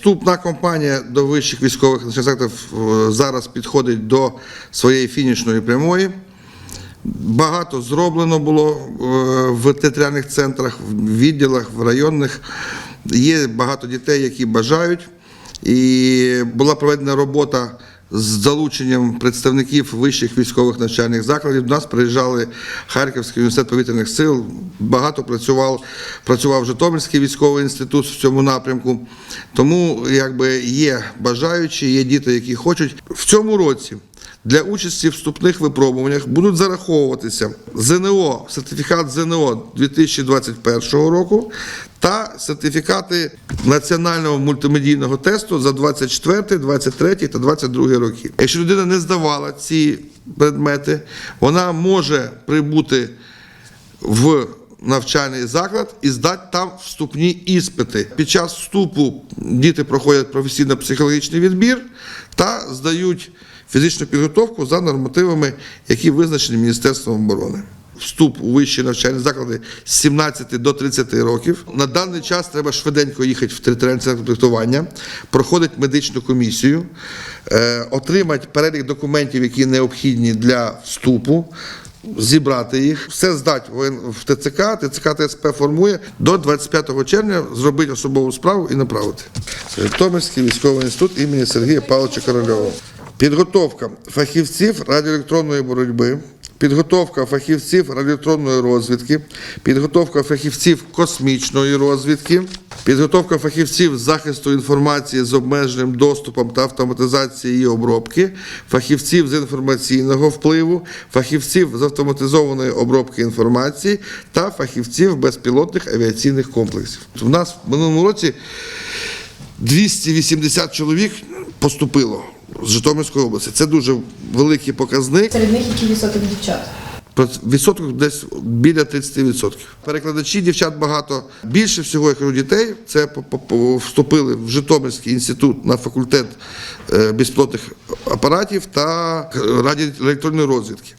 Вступна кампанія до вищих військових навчальних е, зараз підходить до своєї фінішної прямої. Багато зроблено було е, в територіальних центрах, в відділах, в районних. Є багато дітей, які бажають. І була проведена робота з залученням представників вищих військових навчальних закладів. До нас приїжджали Харківський університет повітряних сил. Багато працював, працював Житомирський військовий інститут в цьому напрямку. Тому якби є бажаючі, є діти, які хочуть. В цьому році для участі в вступних випробуваннях будуть зараховуватися ЗНО, сертифікат ЗНО 2021 року та сертифікати національного мультимедійного тесту за 24, 23 та 22 роки. Якщо людина не здавала ці предмети, вона може прибути в навчальний заклад і здати там вступні іспити. Під час вступу діти проходять професійно-психологічний відбір та здають фізичну підготовку за нормативами, які визначені Міністерством оборони. Вступ у вищі навчальні заклади з 17 до 30 років. На даний час треба швиденько їхати в територіальний центр комплектування, проходить медичну комісію, е, отримати перелік документів, які необхідні для вступу, зібрати їх, все здати в ТЦК, ТЦК ТСП формує до 25 червня зробити особову справу і направити. Житомирський військовий інститут імені Сергія Павловича Корольова. Підготовка фахівців радіоелектронної боротьби, підготовка фахівців радіоелектронної розвідки, підготовка фахівців космічної розвідки, підготовка фахівців захисту інформації з обмеженим доступом та автоматизації її обробки, фахівців з інформаційного впливу, фахівців з автоматизованої обробки інформації. Та фахівців безпілотних авіаційних комплексів. У нас в минулому році 280 чоловік поступило з Житомирської області. Це дуже великий показник. Серед них який відсоток дівчат. Відсоток десь біля 30%. Перекладачі дівчат багато. Більше всього, я кажу, дітей це вступили в Житомирський інститут на факультет е, апаратів та радіоелектронної розвідки.